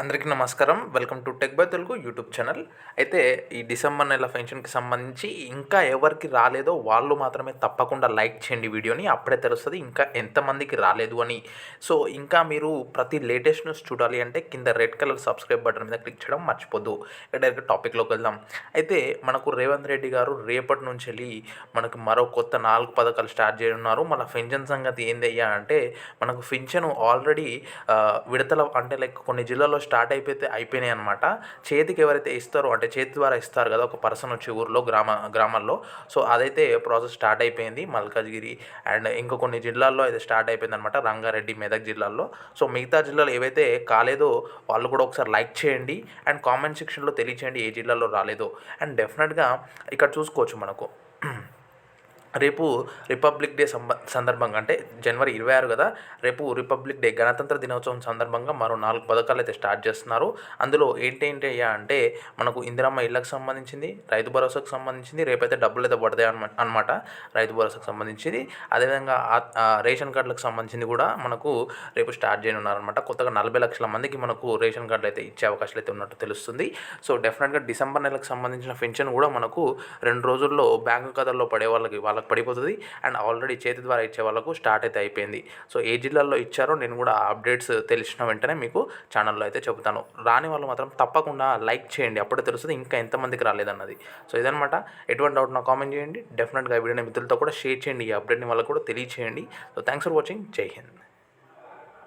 అందరికీ నమస్కారం. Welcome to tech by Telugu YouTube channel. అయితే ఈ డిసెంబర్ నెల పెన్షన్కి సంబంధించి ఇంకా ఎవరికి రాలేదో వాళ్ళు మాత్రమే తప్పకుండా లైక్ చేయండి వీడియోని. అప్పుడే తెలుస్తుంది ఇంకా ఎంతమందికి రాలేదు అని. సో ఇంకా మీరు ప్రతి లేటెస్ట్ న్యూస్ చూడాలి అంటే కింద రెడ్ కలర్ సబ్స్క్రైబ్ బటన్ మీద క్లిక్ చేయడం మర్చిపోద్దు. డైరెక్ట్ టాపిక్లోకి వెళ్దాం. అయితే మనకు రేవంత్ రెడ్డి గారు రేపటి నుంచి వెళ్ళి మనకు మరో కొత్త నాలుగు పథకాలు స్టార్ట్ చేయనున్నారు. మన ఫించన్ సంగతి ఏందయ్యా అంటే మనకు ఫించన్ ఆల్రెడీ విడతల అంటే లైక్ కొన్ని జిల్లాల్లో స్టార్ట్ అయిపోతే అయిపోయినాయి అనమాట చేతికి ఎవరైతే ఇస్తారో అంటే చేతి ద్వారా ఇస్తారు కదా ఒక పర్సన్ వచ్చి ఊర్లో గ్రామ గ్రామాల్లో. సో అదైతే ప్రాసెస్ స్టార్ట్ అయిపోయింది మల్కాజ్గిరి. అండ్ ఇంకా కొన్ని జిల్లాల్లో అయితే స్టార్ట్ అయిపోయింది అనమాట రంగారెడ్డి మెదక్ జిల్లాల్లో. సో మిగతా జిల్లాలు ఏవైతే కాలేదో వాళ్ళు కూడా ఒకసారి లైక్ చేయండి. అండ్ కామెంట్ సెక్షన్లో తెలియచేయండి ఏ జిల్లాలో రాలేదో. అండ్ డెఫినెట్గా ఇక్కడ చూసుకోవచ్చు మనకు. రేపు రిపబ్లిక్ డే సంబ సందర్భంగా అంటే జనవరి ఇరవై ఆరు కదా రేపు రిపబ్లిక్ డే గణతంత్ర దినోత్సవం సందర్భంగా మరో నాలుగు పథకాలు అయితే స్టార్ట్ చేస్తున్నారు. అందులో ఏంటేంటి అయ్యా అంటే మనకు ఇందిరమ్మ ఇళ్ళకి సంబంధించింది రైతు భరోసాకు సంబంధించింది రేపైతే డబ్బులు అయితే పడతాయి అనమాట రైతు భరోసాకు సంబంధించింది. అదేవిధంగా రేషన్ కార్డులకు సంబంధించింది కూడా మనకు రేపు స్టార్ట్ చేయనున్నారనమాట కొత్తగా నలభై లక్షల మందికి మనకు రేషన్ కార్డులు అయితే ఇచ్చే అవకాశాలు అయితే ఉన్నట్టు తెలుస్తుంది. సో డెఫినెట్గా డిసెంబర్ నెలకు సంబంధించిన పెన్షన్ కూడా మనకు రెండు రోజుల్లో బ్యాంకు ఖాతాల్లో పడే వాళ్ళకి వాళ్ళ వాళ్ళకి పడిపోతుంది. అండ్ ఆల్రెడీ చేతి ద్వారా ఇచ్చే వాళ్ళకు స్టార్ట్ అయితే అయిపోయింది. సో ఏ జిల్లాల్లో ఇచ్చారో నేను కూడా అప్డేట్స్ తెలిసిన వెంటనే మీకు ఛానల్లో అయితే చెబుతాను. రాని వాళ్ళు మాత్రం తప్పకుండా లైక్ చేయండి. అప్పుడే తెలుస్తుంది ఇంకా ఎంతమందికి రాలేదన్నది. సో ఇదనమాట ఎటువంటి డౌట్ నా కామెంట్ చేయండి. డెఫినెట్గా వీడియోని మిత్రులతో కూడా షేర్ చేయండి. ఈ అప్డేట్ని వాళ్ళకు కూడా తెలియచేయండి. సో థ్యాంక్స్ ఫర్ వాచింగ్ జై హింద్